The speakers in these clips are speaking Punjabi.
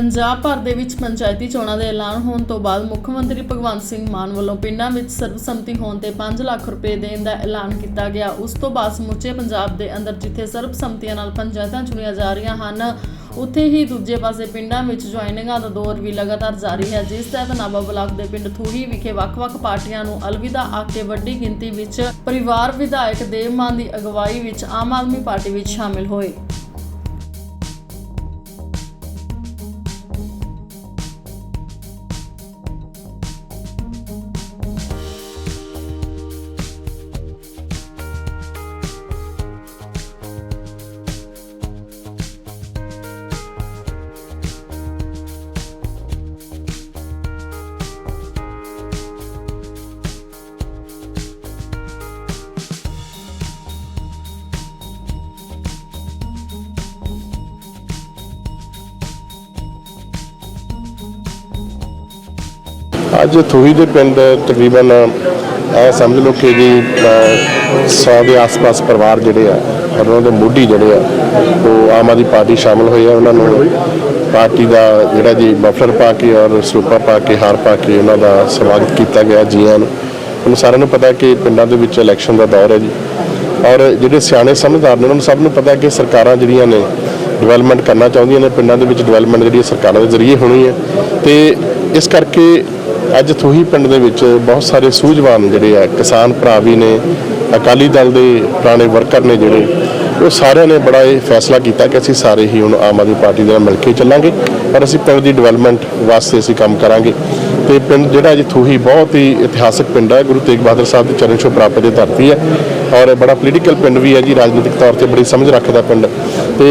ਪੰਜਾਬ ਭਰ ਦੇ ਵਿੱਚ ਪੰਚਾਇਤੀ ਚੋਣਾਂ ਦੇ ਐਲਾਨ ਹੋਣ ਤੋਂ ਬਾਅਦ ਮੁੱਖ ਮੰਤਰੀ ਭਗਵੰਤ ਸਿੰਘ ਮਾਨ ਵੱਲੋਂ ਪਿੰਡਾਂ ਵਿੱਚ ਸਰਬਸੰਮਤੀ ਹੋਣ ਤੇ 5 ਲੱਖ ਰੁਪਏ ਦੇਣ ਦਾ ਐਲਾਨ ਕੀਤਾ ਗਿਆ। ਉਸ ਤੋਂ ਬਾਅਦ ਸਮੁੱਚੇ ਪੰਜਾਬ ਦੇ ਅੰਦਰ ਜਿੱਥੇ ਸਰਬਸੰਮਤੀਆਂ ਨਾਲ ਪੰਚਾਇਤਾਂ ਚੁਣੀਆਂ ਜਾ ਰਹੀਆਂ ਹਨ, ਉੱਥੇ ਹੀ ਦੂਜੇ ਪਾਸੇ ਪਿੰਡਾਂ ਵਿੱਚ ਜੁਆਇਨਿੰਗਾਂ ਦਾ ਦੌਰ ਵੀ ਲਗਾਤਾਰ ਜਾਰੀ ਹੈ, ਜਿਸ ਤਹਿਤ ਨਾਭਾ ਬਲਾਕ ਦੇ ਪਿੰਡ ਥੂਹੀ ਵਿਖੇ ਵੱਖ-ਵੱਖ ਪਾਰਟੀਆਂ ਨੂੰ ਅਲਵਿਦਾ ਆਖ ਕੇ ਵੱਡੀ ਗਿਣਤੀ ਵਿੱਚ ਪਰਿਵਾਰ ਵਿਧਾਇਕ ਦੇਵ ਮਾਨ ਦੀ ਅਗਵਾਈ ਵਿੱਚ ਆਮ ਆਦਮੀ ਪਾਰਟੀ ਵਿੱਚ ਸ਼ਾਮਿਲ ਹੋਏ। ਅੱਜ ਥੂਹੀ ਦੇ ਪਿੰਡ ਤਕਰੀਬਨ, ਇਹ ਸਮਝ ਲਓ ਕਿ ਜੀ 100 ਦੇ ਆਸ-ਪਾਸ ਪਰਿਵਾਰ ਜਿਹੜੇ ਆ, ਔਰ ਉਹਨਾਂ ਦੇ ਮੋਢੀ ਜਿਹੜੇ ਆ, ਉਹ ਆਮ ਆਦਮੀ ਪਾਰਟੀ ਸ਼ਾਮਲ ਹੋਏ ਆ, ਉਹਨਾਂ ਨੂੰ ਪਾਰਟੀ ਦਾ ਜਿਹੜਾ ਜੀ ਮਫਲਰ ਪਾ ਕੇ ਔਰ ਸਰੂਪਾ ਪਾ ਕੇ, ਹਾਰ ਪਾ ਕੇ ਉਹਨਾਂ ਦਾ ਸਵਾਗਤ ਕੀਤਾ ਗਿਆ ਜੀਆਂ ਨੂੰ। ਤੁਹਾਨੂੰ ਸਾਰਿਆਂ ਨੂੰ ਪਤਾ ਕਿ ਪਿੰਡਾਂ ਦੇ ਵਿੱਚ ਇਲੈਕਸ਼ਨ ਦਾ ਦੌਰ ਹੈ ਜੀ। ਔਰ ਜਿਹੜੇ ਸਿਆਣੇ ਸਮਝਦਾਰ ਨੇ, ਉਹਨਾਂ ਨੂੰ ਸਭ ਨੂੰ ਪਤਾ ਕਿ ਸਰਕਾਰਾਂ ਜਿਹੜੀਆਂ ਨੇ ਡਿਵੈਲਪਮੈਂਟ ਕਰਨਾ ਚਾਹੁੰਦੀਆਂ ਨੇ, ਪਿੰਡਾਂ ਦੇ ਵਿੱਚ ਡਿਵੈਲਪਮੈਂਟ ਜਿਹੜੀ ਸਰਕਾਰਾਂ ਦੇ ਜ਼ਰੀਏ ਹੋਣੀ ਹੈ। ਤੇ ਇਸ ਕਰਕੇ ਅੱਜ ਥੂਹੀ ਪਿੰਡ ਦੇ ਵਿੱਚ ਬਹੁਤ ਸਾਰੇ ਸੂਝਵਾਨ ਜਿਹੜੇ ਆ, ਕਿਸਾਨ ਭਰਾ ਵੀ ਨੇ, ਅਕਾਲੀ ਦਲ ਦੇ ਪੁਰਾਣੇ ਵਰਕਰ ਨੇ ਜਿਹੜੇ, ਉਹ ਸਾਰਿਆਂ ਨੇ ਬੜਾ ਇਹ ਫੈਸਲਾ ਕੀਤਾ ਕਿ ਅਸੀਂ ਸਾਰੇ ਹੀ ਹੁਣ ਆਮ ਆਦਮੀ ਪਾਰਟੀ ਦੇ ਨਾਲ ਮਿਲ ਕੇ ਚੱਲਾਂਗੇ ਪਰ ਅਸੀਂ ਪਿੰਡ ਦੀ ਡਿਵੈਲਪਮੈਂਟ ਵਾਸਤੇ ਅਸੀਂ ਕੰਮ ਕਰਾਂਗੇ। ਤੇ ਪਿੰਡ ਜਿਹੜਾ ਅੱਜ ਥੂਹੀ ਬਹੁਤ ਹੀ ਇਤਿਹਾਸਕ ਪਿੰਡ ਹੈ ਗੁਰੂ ਤੇਗ ਬਹਾਦਰ ਸਾਹਿਬ ਦੇ ਚਰਨ ਛੋਹ ਪ੍ਰਾਪਤ ਦੀ ਧਰਤੀ ਹੈ ਔਰ ਬੜਾ ਪੋਲੀਟੀਕਲ ਪਿੰਡ ਵੀ ਹੈ ਜੀ, ਰਾਜਨੀਤਿਕ ਤੌਰ ਤੇ ਬੜੀ ਸਮਝ ਰੱਖਦਾ ਪਿੰਡ। ਤੇ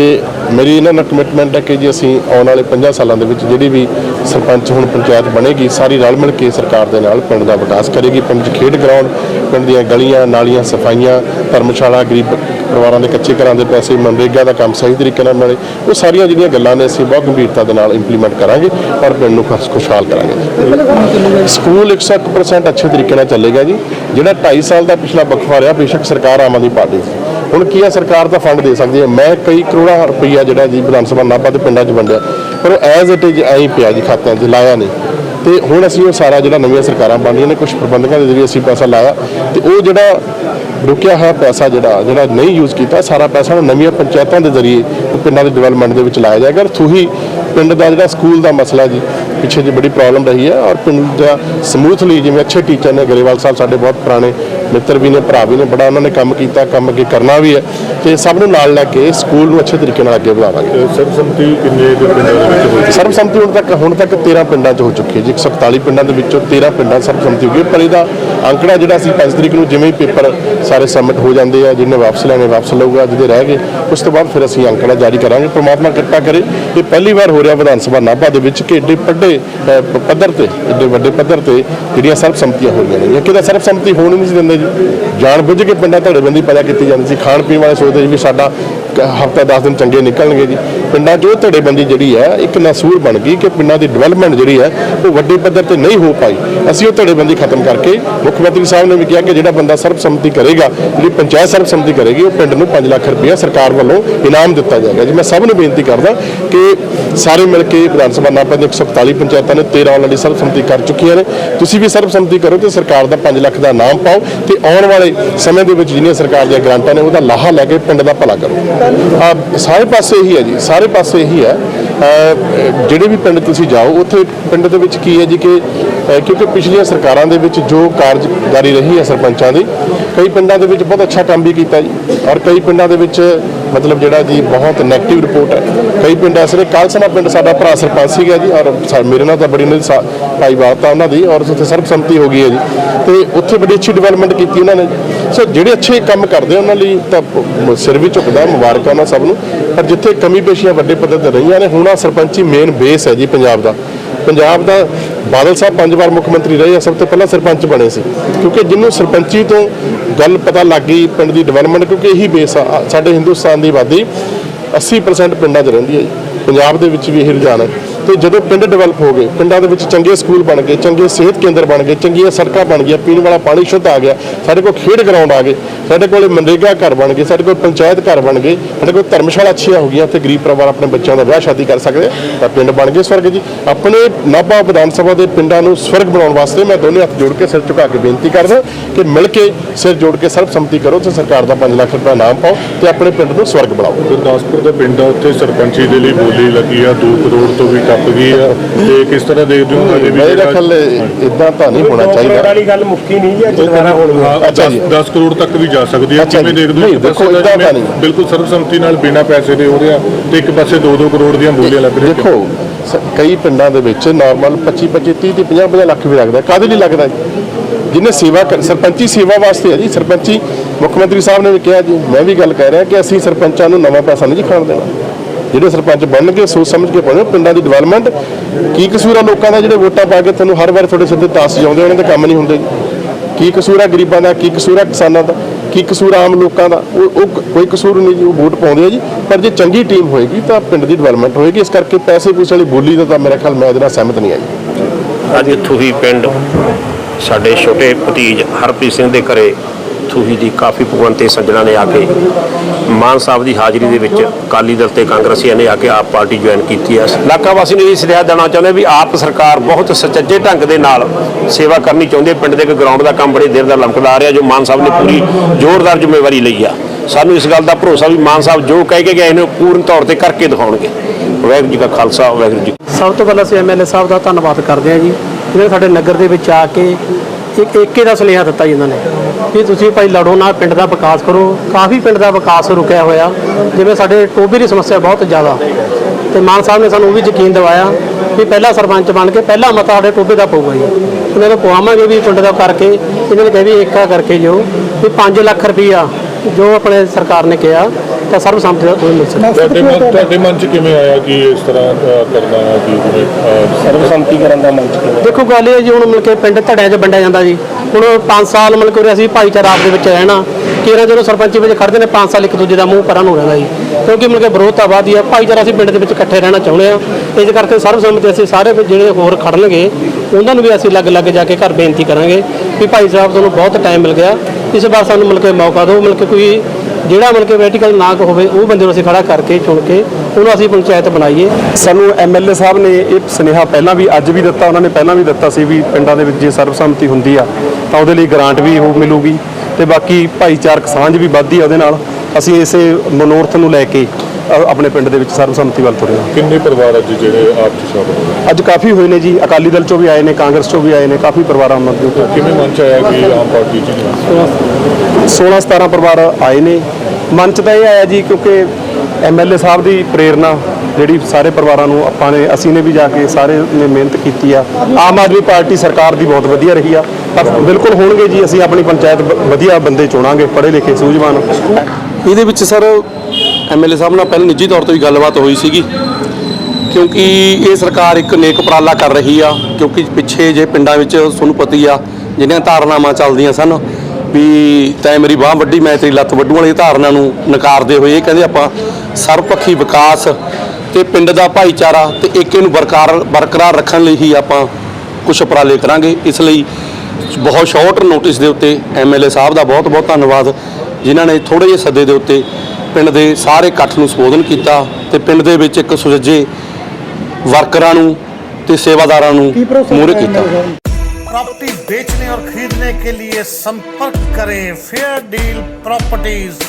ਮੇਰੀ ਇਹਨਾਂ ਨਾਲ ਕਮਿਟਮੈਂਟ ਹੈ ਕਿ ਜੀ ਅਸੀਂ ਆਉਣ ਵਾਲੇ 50 ਸਾਲਾਂ ਦੇ ਵਿੱਚ ਜਿਹੜੀ ਵੀ ਸਰਪੰਚ ਹੁਣ ਪੰਚਾਇਤ ਬਣੇਗੀ, ਸਾਰੀ ਰਲ ਮਿਲ ਕੇ ਸਰਕਾਰ ਦੇ ਨਾਲ ਪਿੰਡ ਦਾ ਵਿਕਾਸ ਕਰੇਗੀ। ਪਿੰਡ 'ਚ ਖੇਡ ਗਰਾਊਂਡ, ਪਿੰਡ ਦੀਆਂ ਗਲੀਆਂ, ਨਾਲੀਆਂ, ਸਫਾਈਆਂ, ਧਰਮਸ਼ਾਲਾ, ਗਰੀਬ ਪਰਿਵਾਰਾਂ ਦੇ ਕੱਚੇ ਘਰਾਂ ਦੇ ਪੈਸੇ, ਮਨਰੇਗਾ ਦਾ ਕੰਮ ਸਹੀ ਤਰੀਕੇ ਨਾਲ ਮਿਲੇ। ਉਹ ਸਾਰੀਆਂ ਜਿਹੜੀਆਂ ਗੱਲਾਂ ਨੇ, ਅਸੀਂ ਬਹੁਤ ਗੰਭੀਰਤਾ ਦੇ ਨਾਲ ਇੰਪਲੀਮੈਂਟ ਕਰਾਂਗੇ ਔਰ ਪਿੰਡ ਨੂੰ ਖੁਸ਼ਹਾਲ ਕਰਾਂਗੇ। ਸਕੂਲ 101% ਅੱਛੇ ਤਰੀਕੇ ਨਾਲ ਚੱਲੇਗਾ ਜੀ। ਜਿਹੜਾ 2.5 ਸਾਲ ਦਾ ਪਿਛਲਾ ਵਕਫਾ ਰਿਹਾ, ਬੇਸ਼ੱਕ ਸਰਕਾਰ ਆਮ ਆਦਮੀ ਪਾਰਟੀ ਹੁਣ ਕੀ ਆ, ਸਰਕਾਰ ਦਾ ਫੰਡ ਦੇ ਸਕਦੀ ਹੈ। ਮੈਂ ਕਈ ਕਰੋੜਾਂ ਰੁਪਈਆ ਜਿਹੜਾ ਜੀ ਵਿਧਾਨ ਸਭਾ ਨਾਭਾ ਦੇ ਪਿੰਡਾਂ 'ਚ ਵੰਡਿਆ। ਪਰ ਐਜ਼ ਇਟ ਇਜ਼ ਐਂ ਪਿਆ ਜੀ, ਖਾਤਿਆਂ 'ਚ ਲਾਇਆ ਨਹੀਂ। ਤੇ ਹੁਣ ਅਸੀਂ ਉਹ ਸਾਰਾ ਜਿਹੜਾ ਨਵੀਆਂ ਸਰਕਾਰਾਂ ਬਣ ਰਹੀਆਂ ਨੇ ਕੁਝ ਪ੍ਰਬੰਧਕਾਂ ਦੇ ਜ਼ਰੀਏ ਅਸੀਂ ਪੈਸਾ ਲਾਇਆ। ਤੇ ਉਹ ਜਿਹੜਾ ਰੁਕਿਆ ਹੋਇਆ ਪੈਸਾ ਜਿਹੜਾ ਜਿਹੜਾ ਨਹੀਂ ਯੂਜ਼ ਕੀਤਾ, ਸਾਰਾ ਪੈਸਾ ਹੁਣ ਨਵੀਆਂ ਪੰਚਾਇਤਾਂ ਦੇ ਜ਼ਰੀਏ ਪਿੰਡਾਂ ਦੇ ਡਿਵੈਲਪਮੈਂਟ ਦੇ ਵਿੱਚ ਲਾਇਆ ਜਾਏਗਾ। ਔਰ ਥੂਹੀ ਪਿੰਡ ਦਾ ਜਿਹੜਾ ਸਕੂਲ ਦਾ ਮਸਲਾ ਜੀ, ਪਿੱਛੇ ਜੀ ਬੜੀ ਪ੍ਰੋਬਲਮ ਰਹੀ ਹੈ। ਔਰ ਪਿੰਡ ਦਾ ਸਮੂਥਲੀ ਜਿਵੇਂ ਅੱਛੇ ਟੀਚਰ ਨੇ, ਗਰੇਵਾਲ ਸਾਹਿਬ ਸਾਡੇ ਬਹੁਤ ਪੁਰਾਣੇ ਮਿੱਤਰ ਵੀ ਨੇ ਭਰਾ ਵੀ ਨੇ ਬੜਾ ਉਹਨਾਂ ਨੇ ਕੰਮ ਕੀਤਾ ਕੰਮ ਅੱਗੇ ਕਰਨਾ ਵੀ ਹੈ ਤੇ ਸਭ ਨੂੰ ਨਾਲ ਲੈ ਕੇ ਸਕੂਲ ਨੂੰ ਅੱਛੇ ਤਰੀਕੇ ਨਾਲ ਅੱਗੇ ਵਧਾਵਾਂਗੇ। ਸਰਬਸੰਮਤੀ ਕਿੰਨੇ ਪਿੰਡਾਂ ਦੇ ਵਿੱਚ ਹੋਈ ਸਰਬਸੰਮਤੀ ਹੁਣ ਤੱਕ ਹੁਣ ਤੱਕ 13 ਪਿੰਡਾਂ 'ਚ ਹੋ ਚੁੱਕੀ ਹੈ ਜੀ 147 ਪਿੰਡਾਂ ਦੇ ਵਿੱਚੋਂ 13 ਪਿੰਡਾਂ ਸਰਬਸੰਮਤੀ ਹੋ ਗਈ। ਪਰ ਇਹਦਾ ਅੰਕੜਾ ਜਿਹੜਾ ਸੀ 5 ਤਰੀਕ ਨੂੰ ਜਿਵੇਂ ਹੀ ਪੇਪਰ ਸਾਰੇ ਸਬਮਿਟ ਹੋ ਜਾਂਦੇ ਆ ਜਿਹਨੇ ਵਾਪਸ ਲੈਣੇ ਵਾਪਸ ਲਊਗਾ ਜਿਹਦੇ ਰਹਿ ਗਏ ਉਸ ਤੋਂ ਬਾਅਦ ਫਿਰ ਅਸੀਂ ਅੰਕੜਾ ਜਾਰੀ ਕਰਾਂਗੇ। ਪ੍ਰਮਾਤਮਾ ਕਿਰਪਾ ਕਰੇ ਇਹ ਪਹਿਲੀ ਵਾਰ ਹੋ ਰਿਹਾ ਵਿਧਾਨ ਸਭਾ ਨਾਭਾ ਦੇ ਵਿੱਚ ਕਿ ਏਡੇ ਵੱਡੇ ਪੱਧਰ ਤੇ ਏਡੇ ਵੱਡੇ ਪੱਧਰ ਤੇ ਜਿਹੜੀਆਂ ਸਰਬਸੰਮਤੀਆਂ ਹੋ ਰਹੀਆਂ ਨੇ। ਇਹ ਕਿਤੇ ਸਰਬਸੰਮਤੀ ਹੋਣ ਨਹੀਂ ਸੀ ਦਿੰਦੇ ਜਾਣ ਬੁੱਝ ਕੇ ਪਿੰਡਾਂ ਧੜੇਬੰਦੀ ਪੈਦਾ ਕੀਤੀ ਜਾਂਦੀ ਸੀ। ਖਾਣ ਪੀਣ ਵਾਲੇ ਸੋਚਦੇ ਸੀ ਵੀ ਸਾਡਾ ਹਫਤਾ 10 ਦਿਨ ਚੰਗੇ ਨਿਕਲਣਗੇ ਜੀ। ਪਿੰਡਾਂ 'ਚ ਉਹ ਧੜੇਬੰਦੀ ਜਿਹੜੀ ਹੈ, ਇੱਕ ਨਸੂਰ ਬਣ ਗਈ ਕਿ ਪਿੰਡਾਂ ਦੀ ਡਿਵੈਲਪਮੈਂਟ ਜਿਹੜੀ ਹੈ, ਉਹ ਵੱਡੇ ਪੱਧਰ ਤੇ ਨਹੀਂ ਹੋ ਪਾਈ। ਅਸੀਂ ਉਹ ਧੜੇਬੰਦੀ ਖਤਮ ਕਰਕੇ ਮੁੱਖ ਮੰਤਰੀ ਸਾਹਿਬ ਨੇ ਵੀ ਕਿਹਾ ਕਿ ਜਿਹੜਾ ਬੰਦਾ ਸਰਬਸੰਮਤੀ ਕਰੇਗਾ, ਜਿਹੜੀ ਪੰਚਾਇਤ ਸਰਬਸੰਮਤੀ ਕਰੇਗੀ, ਉਹ ਪਿੰਡ ਨੂੰ 5 ਲੱਖ ਰੁਪਏ ਸਰਕਾਰ ਵੱਲੋਂ ਇਨਾਮ ਦਿੱਤਾ ਜਾਏਗਾ। ਜੀ, ਮੈਂ ਸਭ ਨੂੰ ਬੇਨਤੀ ਕਰਦਾ ਕਿ ਸਾਰੇ ਮਿਲ ਕੇ ਵਿਧਾਨ ਸਭਾ ਨਾਭਾ ਦੇ 147 ਪੰਚਾਇਤਾਂ ਨੇ 13 ਆਲਰੇਡੀ ਸਰਬਸੰਮਤੀ ਕਰ ਚੁੱਕੀਆਂ ਨੇ। ਤੁਸੀਂ ਵੀ ਸਰਬਸੰਮਤੀ ਕਰੋ ਤੇ ਸਰਕਾਰ ਦਾ 5 ਲੱਖ ਦਾ ਇਨਾਮ ਪਾਓ। ਤੇ ਆਉਣ ਵਾਲੇ ਸਮੇਂ ਦੇ ਵਿੱਚ ਜਿਹੜੀਆਂ ਸਰਕਾਰ ਦੀਆਂ ਗ੍ਰਾਂਟਾਂ ਨੇ ਉਹਦਾ ਲਾਹਾ ਲੈ ਕੇ ਪਿੰਡ ਦਾ ਭਲਾ ਕਰੋ। ਸਾਰੇ ਪਾਸੇ ਇਹੀ ਹੈ ਜੀ, ਸਾਰੇ ਪਾਸੇ ਇਹੀ ਹੈ। ਜਿਹੜੇ ਵੀ ਪਿੰਡ ਤੁਸੀਂ ਜਾਓ, ਉੱਥੇ ਪਿੰਡ ਦੇ ਵਿੱਚ ਕੀ ਹੈ ਜੀ ਕਿ ਕਿਉਂਕਿ ਪਿਛਲੀਆਂ ਸਰਕਾਰਾਂ ਦੇ ਵਿੱਚ ਜੋ ਕਾਰਜਕਾਰੀ ਰਹੀ ਹੈ ਸਰਪੰਚਾਂ ਦੀ, ਕਈ ਪਿੰਡਾਂ ਦੇ ਵਿੱਚ ਬਹੁਤ ਅੱਛਾ ਕੰਮ ਵੀ ਕੀਤਾ ਜੀ। ਔਰ ਕਈ ਪਿੰਡਾਂ ਦੇ ਵਿੱਚ ਮਤਲਬ ਜਿਹੜਾ ਜੀ ਬਹੁਤ ਨੈਗੇਟਿਵ ਰਿਪੋਰਟ ਹੈ। ਕਈ ਪਿੰਡ ਐਸੇ ਨੇ ਕਾਲਸਨਾ ਪਿੰਡ ਸਾਡਾ ਭਰਾ ਸਰਪੰਚ ਸੀਗਾ ਜੀ ਔਰ ਸਾ- ਮੇਰੇ ਨਾਲ ਤਾਂ ਬੜੀ ਉਹਨਾਂ ਦੀ ਸਾ- ਭਾਈਵਾਲਤਾ ਉਹਨਾਂ ਦੀ ਔਰ ਉੱਥੇ ਸਰਬਸੰਮਤੀ ਹੋ ਗਈ ਹੈ ਜੀ। ਤੇ ਉੱਥੇ ਬੜੀ ਅੱਛੀ ਡਿਵੈਲਪਮੈਂਟ ਕੀਤੀ ਉਹਨਾਂ ਨੇ। ਸੋ ਜਿਹੜੇ ਅੱਛੇ ਕੰਮ ਕਰਦੇ ਆ, ਉਹਨਾਂ ਲਈ ਤਾਂ ਸਿਰ ਵੀ ਝੁਕਦਾ ਮੁਬਾਰਕਾਂ ਉਹਨਾਂ ਸਭ ਨੂੰ। ਪਰ ਜਿੱਥੇ ਕਮੀ ਪੇਸ਼ੀਆਂ ਵੱਡੇ ਪੱਧਰ ਤੇ ਰਹੀਆਂ ਨੇ ਹੁਣ ਆ ਸਰਪੰਚੀ ਮੇਨ ਬੇਸ ਹੈ ਜੀ ਪੰਜਾਬ ਦਾ। ਪੰਜਾਬ ਦਾ ਬਾਦਲ ਸਾਹਿਬ ਪੰਜ ਵਾਰ ਮੁੱਖ ਮੰਤਰੀ ਰਹੇ ਆ ਸਭ ਤੋਂ ਪਹਿਲਾਂ ਸਰਪੰਚ ਬਣੇ ਸੀ। ਕਿਉਂਕਿ ਜਿਹਨੂੰ ਸਰਪੰਚੀ ਤੋਂ ਗੱਲ ਪਤਾ ਲੱਗ ਗਈ ਪਿੰਡ ਦੀ ਡਿਵੈਲਪਮੈਂਟ ਕਿਉਂਕਿ ਇਹੀ ਬੇਸ ਆ ਸਾਡੇ ਹਿੰਦੁਸਤਾਨ ਦੀ ਆਬਾਦੀ। 80% ਪਿੰਡਾਂ 'ਚ ਰਹਿੰਦੀ ਹੈ ਜੀ। ਪੰਜਾਬ ਦੇ ਵਿੱਚ ਵੀ ਇਹ ਰੁਝਾਨ ਹੈ। ਤੇ ਜਦੋਂ ਪਿੰਡ ਡਿਵੈਲਪ ਹੋ ਗਏ, ਪਿੰਡਾਂ ਦੇ ਵਿੱਚ ਚੰਗੇ ਸਕੂਲ ਬਣ ਗਏ, ਚੰਗੇ ਸਿਹਤ ਕੇਂਦਰ ਬਣ ਗਏ, ਚੰਗੀਆਂ ਸੜਕਾਂ ਬਣ ਗਈਆਂ, ਪੀਣ ਵਾਲਾ ਪਾਣੀ ਸ਼ੁੱਧ ਆ ਗਿਆ, ਸਾਡੇ ਕੋਲ ਖੇਡ ਗਰਾਊਂਡ ਆ ਗਏ, ਸਾਡੇ ਕੋਲ ਮਨਰੇਗਾ ਘਰ ਬਣ ਗਏ, ਸਾਡੇ ਕੋਲ ਪੰਚਾਇਤ ਘਰ ਬਣ ਗਏ, ਸਾਡੇ ਕੋਲ ਧਰਮਸ਼ਾਲਾ ਅੱਛੀਆਂ ਹੋ ਗਈਆਂ ਤੇ ਗਰੀਬ ਪਰਿਵਾਰ ਆਪਣੇ ਬੱਚਿਆਂ ਦਾ ਵਿਆਹ ਸ਼ਾਦੀ ਕਰ ਸਕਦੇ ਤਾਂ ਪਿੰਡ ਬਣ ਗਏ ਸਵਰਗ ਜੀ। ਆਪਣੇ ਨਾਭਾ ਵਿਧਾਨ ਸਭਾ ਦੇ ਪਿੰਡਾਂ ਨੂੰ ਸਵਰਗ ਬਣਾਉਣ ਵਾਸਤੇ ਮੈਂ ਦੋਨੇ ਹੱਥ ਜੋੜ ਕੇ ਸਿਰ ਝੁਕਾ ਕੇ ਬੇਨਤੀ ਕਰਦਾ ਕਿ ਮਿਲ ਕੇ ਸਿਰ ਜੋੜ ਕੇ ਸਰਬਸੰਮਤੀ ਕਰੋ ਤੇ ਸਰਕਾਰ ਦਾ 5 ਲੱਖ ਰੁਪਏ ਨਾਮ ਪਾਓ ਤੇ ਆਪਣੇ ਪਿੰਡ ਨੂੰ ਸਵਰਗ ਬਣਾਓ। ਗੁਰਦਾਸਪੁਰ ਦੇ ਪਿੰਡ ਆ ਉੱਥੇ ਸਰਪੰਚੀ ਦੇ ਲਈ ਬੋਲੀ ਲੱਗੀ ਆ 2 ਕਰੋੜ ਤੋਂ ਵੀ ਟੱਪ ਗਈ ਆ। ਤੇ ਕਿਸ ਤਰ੍ਹਾਂ ਦੇਖਦੇ ਹੋ ਹਜੇ ਵੀ ਮੇਰੇ ਖਿਆਲ ਇਦਾਂ ਤਾਂ ਨਹੀਂ ਹੋਣਾ ਚਾਹੀਦਾ। ਵਾਲੀ ਗੱਲ ਮੁੱਕੀ ਨਹੀਂ ਜੀ ਅੱਜ ਦੁਬਾਰਾ ਹੁਣ ਅੱਛਾ ਜੀ। 10 ਕਰੋੜ ਤੱਕ ਵੀ ਜਾ ਸਕਦੀ ਆ। ਅੱਛਾ ਕਿਵੇਂ ਜੀ। ਦੇਖਦੇ ਹੋ? ਨਹੀਂ, ਦੇਖੋ, ਤਾਂ ਏਦਾਂ ਤਾਂ ਨਹੀਂ। ਬਿਲਕੁਲ ਸਰਬਸੰਮਤੀ ਨਾਲ ਬਿਨਾਂ ਪੈਸੇ ਦੇ ਹੋ ਰਿਹਾ ਤੇ ਇੱਕ ਪਾਸੇ 2-2 ਕਰੋੜ ਦੀਆਂ ਬੋਲੀਆਂ ਲੱਗ ਰਹੀਆਂ ਦੇਖੋ ਸ- ਕਈ ਪਿੰਡਾਂ ਦੇ ਵਿੱਚ ਨਾਰਮਲ 25 25 30 30 50 50 ਲੱਖ ਵੀ ਲੱਗਦਾ। ਕਾਹਦੇ ਲਈ ਲੱਗਦਾ ਜੀ? ਜਿਹਨੇ ਸੇਵਾ ਕਰ ਸਰਪੰਚੀ ਸੇਵਾ ਵਾਸਤੇ ਹੈ ਜੀ। ਸਰਪੰਚੀ ਮੁੱਖ ਮੰਤਰੀ ਸਾਹਿਬ ਨੇ ਵੀ ਕਿਹਾ ਜੀ। ਮੈਂ ਵੀ ਗੱਲ ਕਹਿ ਰਿਹਾ ਕਿ ਅਸੀਂ ਸਰਪੰਚਾਂ ਨੂੰ ਨਵਾਂ ਪੈਸਾ ਨਹੀਂ ਜੀ ਖਾਣ ਦੇਣਾ। ਜਿਹੜੇ ਸਰਪੰਚ ਬਣਨਗੇ, ਸੋਚ ਸਮਝ ਕੇ ਪਾਉਣੇ ਪਿੰਡਾਂ ਦੀ ਡਿਵੈਲਪਮੈਂਟ ਕੀ ਕਸੂਰ ਆ ਲੋਕਾਂ ਦਾ ਜਿਹੜੇ ਵੋਟਾਂ ਪਾ ਕੇ ਤੁਹਾਨੂੰ ਹਰ ਵਾਰ ਤੁਹਾਡੇ ਸਿਰ ਤਾਸ ਜਾਉਂਦੇ ਉਹਨਾਂ ਦੇ ਕੰਮ ਨਹੀਂ ਹੁੰਦੇ। ਕੀ ਕਸੂਰ ਆ ਗਰੀਬਾਂ ਦਾ, ਕੀ ਕਸੂਰ ਆ ਕਿਸਾਨਾਂ ਦਾ, ਕੀ ਕਸੂਰ ਆਮ ਲੋਕਾਂ ਦਾ? ਉਹ ਕੋਈ ਕਸੂਰ ਨਹੀਂ ਜੀ, ਉਹ ਵੋਟ ਪਾਉਂਦੇ ਆ ਜੀ। ਪਰ ਜੇ ਚੰਗੀ ਟੀਮ ਹੋਏਗੀ, ਤਾਂ ਪਿੰਡ ਦੀ ਡਿਵੈਲਪਮੈਂਟ ਹੋਏਗੀ। ਇਸ ਕਰਕੇ ਪੈਸੇ ਪੂਸੇ ਵਾਲੀ ਬੋਲੀ ਦਾ ਤਾਂ ਮੇਰਾ ਖਿਆਲ ਮੈਂ ਇਹਦੇ ਨਾਲ ਸਹਿਮਤ ਨਹੀਂ ਆ ਜੀ। ਅੱਜ ਹੀ ਪਿੰਡ, ਸਾਡੇ ਛੋਟੇ ਭਤੀਜ ਹਰਪ੍ਰੀਤ ਸਿੰਘ ਦੇ ਘਰੇ ਥੂਹੀ ਦੀ ਕਾਫੀ ਭਗਵੰਤੇ ਸੱਜਣਾ ਨੇ ਆ ਕੇ ਮਾਨ ਸਾਹਿਬ ਦੀ ਹਾਜ਼ਰੀ ਦੇ ਵਿੱਚ ਅਕਾਲੀ ਦਲ ਤੇ ਕਾਂਗਰਸੀਆਂ ਨੇ ਆ ਕੇ ਆਪ ਪਾਰਟੀ ਜੁਆਇਨ ਕੀਤੀ ਹੈ। ਇਲਾਕਾ ਵਾਸੀ ਨੂੰ ਇਹ ਸੁਨੇਹਾ ਦੇਣਾ ਚਾਹੁੰਦੇ ਵੀ ਆਪ ਸਰਕਾਰ ਬਹੁਤ ਸੁਚੱਜੇ ਢੰਗ ਦੇ ਨਾਲ ਸੇਵਾ ਕਰਨੀ ਚਾਹੁੰਦੀ ਹੈ। ਪਿੰਡ ਦੇ ਇੱਕ ਗਰਾਊਂਡ ਦਾ ਕੰਮ ਬੜੇ ਦੇਰ ਦਾ ਲਮਕਦਾ ਆ ਰਿਹਾ ਜੋ ਮਾਨ ਸਾਹਿਬ ਨੇ ਪੂਰੀ ਜ਼ੋਰਦਾਰ ਜ਼ਿੰਮੇਵਾਰੀ ਲਈ ਆ। ਸਾਨੂੰ ਇਸ ਗੱਲ ਦਾ ਭਰੋਸਾ ਵੀ ਮਾਨ ਸਾਹਿਬ ਜੋ ਕਹਿ ਕੇ ਗਏ ਨੇ ਪੂਰਨ ਤੌਰ ਤੇ ਕਰਕੇ ਦਿਖਾਉਣਗੇ। ਵਾਹਿਗੁਰੂ ਜੀ ਕਾ ਖਾਲਸਾ, ਵਾਹਿਗੁਰੂ ਜੀ ਸਭ ਤੋਂ ਪਹਿਲਾਂ ਅਸੀਂ ਐਮਐਲਏ ਸਾਹਿਬ ਦਾ ਧੰਨਵਾਦ ਕਰਦੇ ਹਾਂ ਜੀ। ਜਿਹਨੇ ਸਾਡੇ ਨਗਰ ਦੇ ਵਿੱਚ ਆ ਕੇ ਇੱਕ ਏਕੇ ਦਾ ਸੁਨੇਹਾ ਦਿੱਤਾ ਜੀ ਇਹਨਾਂ ਨੇ। ਵੀ ਤੁਸੀਂ ਭਾਈ ਲੜੋ ਨਾ, ਪਿੰਡ ਦਾ ਵਿਕਾਸ ਕਰੋ। ਕਾਫੀ ਪਿੰਡ ਦਾ ਵਿਕਾਸ ਰੁਕਿਆ ਹੋਇਆ। ਜਿਵੇਂ ਸਾਡੇ ਟੋਬੇ ਦੀ ਸਮੱਸਿਆ ਬਹੁਤ ਜ਼ਿਆਦਾ। ਤੇ ਮਾਨ ਸਾਹਿਬ ਨੇ ਸਾਨੂੰ ਉਹ ਵੀ ਯਕੀਨ ਦਿਵਾਇਆ ਵੀ ਪਹਿਲਾ ਸਰਪੰਚ ਬਣ ਕੇ ਪਹਿਲਾ ਮਤਾ ਸਾਡੇ ਟੋਬੇ ਦਾ ਪਊਗਾ ਜੀ। ਇਹਨਾਂ ਨੂੰ ਪਵਾਵਾਂਗੇ ਵੀ ਪਿੰਡ ਦਾ ਕਰਕੇ, ਇਹਨਾਂ ਨੇ ਕਿਹਾ ਵੀ ਏਕਾ ਕਰਕੇ ਜੋ ਵੀ 5 ਲੱਖ ਰੁਪਈਆ ਜੋ ਆਪਣੇ ਸਰਕਾਰ ਨੇ ਕਿਹਾ ਤਾਂ ਸਰਬਸੰਮਤੀ ਨਾਲ ਉਹ ਮਿਲ ਸਕਦਾ। ਤੁਹਾਡੇ ਮਨ ਤੁਹਾਡੇ ਮਨ 'ਚ ਕਿਵੇਂ ਆਇਆ ਕਿ ਇਸ ਤਰ੍ਹਾਂ ਅ, ਕਰਨਾ ਹੈ ਕਿ ਜਿਵੇਂ ਅ, ਕਰਨ ਦਾ ਮੰਚ ਦੇਖੋ ਗੱਲ ਇਹ ਹੈ ਜੀ ਹੁਣ ਮਿਲ ਕੇ ਪਿੰਡ ਧੜਿਆਂ 'ਚ ਵੰਡਿਆ ਜਾਂਦਾ ਜੀ। ਹੁਣ 5 ਸਾਲ ਮਿਲ ਕੇ ਉਰੇ ਅਸੀਂ ਭਾਈਚਾਰਾ ਆਪ ਦੇ ਵਿੱਚ ਰਹਿਣਾ। ਕਿਹੜਾ ਜਦੋਂ ਸਰਪੰਚੀ ਵਿੱਚ ਖੜਦੇ ਨੇ 5 ਸਾਲ ਇੱਕ ਦੂਜੇ ਦਾ ਮੂੰਹ ਪਰਾਂ ਨੂੰ ਰਹਿੰਦਾ ਜੀ। ਕਿਉਂਕਿ ਮਿਲ ਕੇ ਵਿਰੋਧ ਵਧਦੀ ਆ। ਭਾਈਚਾਰਾ ਅਸੀਂ ਪਿੰਡ ਦੇ ਵਿੱਚ ਇਕੱਠੇ ਰਹਿਣਾ ਚਾਹੁੰਦੇ ਆ ਇਸ ਕਰਕੇ ਸਰਬਸੰਮਤੀ ਅਸੀਂ ਸਾਰੇ ਜਿਹੜੇ ਹੋਰ ਖੜਨਗੇ, ਉਹਨਾਂ ਨੂੰ ਵੀ ਅਸੀਂ ਅਲੱਗ ਅਲੱਗ ਜਾ ਕੇ ਘਰ ਬੇਨਤੀ ਕਰਾਂਗੇ ਵੀ ਭਾਈ ਸਾਹਿਬ ਤੁਹਾਨੂੰ ਬਹੁਤ ਟਾਈਮ ਮਿਲ ਗਿਆ। ਇਸ ਵਾਰ ਸਾਨੂੰ ਮਿਲ ਕੇ ਮੌਕਾ ਦਿਓ ਮਿਲ ਕੇ ਕੋਈ ਜਿਹੜਾ ਮਿਲ ਕੇ ਵੈਟੀਕਲ ਨਾ ਹੋਵੇ, ਉਹ ਬੰਦੇ ਨੂੰ ਅਸੀਂ ਖੜਾ ਕਰਕੇ ਚੁਣ ਕੇ ਉਹਨੂੰ ਅਸੀਂ ਪੰਚਾਇਤ ਬਣਾਈਏ। ਸਾਨੂੰ ਐਮਐਲਏ ਸਾਹਿਬ ਨੇ ਇਹ ਸੁਨੇਹਾ ਪਹਿਲਾਂ ਵੀ ਅੱਜ ਵੀ ਦਿੱਤਾ, ਉਹਨਾਂ ਨੇ ਪਹਿਲਾਂ ਵੀ ਦਿੱਤਾ ਸੀ ਵੀ ਪਿੰਡਾਂ ਦੇ ਵਿੱਚ ਜੇ ਸਰਬਸੰਮਤੀ ਹੁੰਦੀ ਆ, ਤਾਂ ਉਹਦੇ ਲਈ ਗ੍ਰਾਂਟ ਵੀ ਉਹ ਮਿਲੂਗੀ। ਤੇ ਬਾਕੀ ਭਾਈਚਾਰਕ ਸਾਂਝ ਵੀ ਵੱਧਦੀ ਆ ਉਹਦੇ ਨਾਲ। ਅਸੀਂ ਇਸੇ ਮਨੋਰਥ ਨੂੰ ਲੈ ਕੇ ਆਪਣੇ ਪਿੰਡ ਦੇ ਵਿੱਚ ਸਰਬਸੰਮਤੀ ਵੱਲ ਤੁਰੇ ਹਾਂ। ਕਿੰਨੇ ਪਰਿਵਾਰ ਅੱਜ ਜਿਹੜੇ ਆਪ 'ਚ ਸ਼ਾਮਲ ਹੋਏ? ਅੱਜ ਕਾਫੀ ਹੋਏ ਨੇ ਜੀ। ਅਕਾਲੀ ਦਲ ਚੋਂ ਵੀ ਆਏ ਨੇ ਕਾਂਗਰਸ ਚੋਂ ਵੀ ਆਏ ਨੇ ਕਾਫੀ ਪਰਿਵਾਰਾਂ ਉਹਨਾਂ ਦੇ ਕਿਵੇਂ ਮਨ 'ਚ ਆਇਆ ਕਿ ਆਮ ਪਾਰਟੀ 'ਚ ਨਹੀਂ? 16 17 ਪਰਿਵਾਰ ਆਏ ਨੇ। ਮਨ ਚ ਤਾਂ ਇਹ ਆਇਆ ਜੀ ਕਿਉਂਕਿ ਐਮਐਲਏ ਸਾਹਿਬ ਦੀ ਪ੍ਰੇਰਣਾ ਜਿਹੜੀ ਸਾਰੇ ਪਰਿਵਾਰਾਂ ਨੂੰ ਆਪਾਂ ਨੇ ਅਸੀਂ ਨੇ ਵੀ ਜਾ ਕੇ ਸਾਰੇ ਨੇ ਮਿਹਨਤ ਕੀਤੀ ਆ। ਆਮ ਆਦਮੀ ਪਾਰਟੀ ਸਰਕਾਰ ਦੀ ਬਹੁਤ ਵਧੀਆ ਰਹੀ ਆ। ਪਰ ਬਿਲਕੁਲ ਹੋਣਗੇ ਜੀ ਅਸੀਂ ਆਪਣੀ ਪੰਚਾਇਤ ਵਧੀਆ ਬੰਦੇ ਚੁਣਾਂਗੇ ਪੜ੍ਹੇ ਲਿਖੇ ਸੂਝਵਾਨ। ਇਹਦੇ ਵਿੱਚ ਸਰ ਐਮਐਲਏ ਸਾਹਿਬ ਨਾਲ ਪਹਿਲਾਂ ਨਿੱਜੀ ਤੌਰ ਤੇ ਵੀ ਗੱਲਬਾਤ ਹੋਈ ਸੀਗੀ, ਕਿਉਂਕਿ ਇਹ ਸਰਕਾਰ ਇੱਕ ਨੇਕ ਉਪਰਾਲਾ ਕਰ ਰਹੀ ਆ, ਕਿਉਂਕਿ ਪਿੱਛੇ ਜੇ ਪਿੰਡਾਂ ਵਿੱਚ ਤੁਹਾਨੂੰ ਪਤੀ ਆ ਜਿਹੜੀਆਂ ਧਾਰਨਾਵਾਂ ਚੱਲਦੀਆਂ ਸਨ, ਵੀ ਤੈਂ ਮੇਰੀ ਬਾਹ ਵੱਡੀ ਮੈਂ ਤੇਰੀ ਲੱਤ ਵੱਢੂ ਵਾਲੀ ਧਾਰਨਾ ਨੂੰ ਨਕਾਰਦੇ ਹੋਏ, ਇਹ ਕਹਿੰਦੇ ਆਪਾਂ ਸਰਬਪੱਖੀ ਵਿਕਾਸ ਤੇ ਪਿੰਡ ਦਾ ਭਾਈਚਾਰਾ ਤੇ ਏਕੇ ਨੂੰ ਬਰਕਰਾਰ ਬਰਕਰਾਰ ਰੱਖਣ ਲਈ ਹੀ ਆਪਾਂ ਕੁਝ ਉਪਰਾਲੇ ਕਰਾਂਗੇ। ਇਸ ਲਈ ਬਹੁਤ ਸ਼ਾਰਟ ਨੋਟਿਸ ਦੇ ਉੱਤੇ ਐਮਐਲਏ ਸਾਹਿਬ ਦਾ ਬਹੁਤ ਬਹੁਤ ਧੰਨਵਾਦ। ਜਿਨ੍ਹਾਂ ਨੇ ਥੋੜੇ ਜਿਹੇ ਸੱਦੇ ਦੇ ਉੱਤੇ ਪਿੰਡ ਦੇ ਸਾਰੇ ਇਕੱਠ ਨੂੰ ਸੰਬੋਧਨ ਕੀਤਾ ਤੇ ਪਿੰਡ ਦੇ ਵਿੱਚ ਇੱਕ ਸੁਚੱਜੇ ਵਰਕਰਾਂ ਨੂੰ ਤੇ ਸੇਵਾਦਾਰਾਂ ਨੂੰ ਮੂਹਰੇ ਕੀਤਾ प्रॉपर्टी बेचने और खरीदने के लिए संपर्क करें फेयर डील प्रॉपर्टीज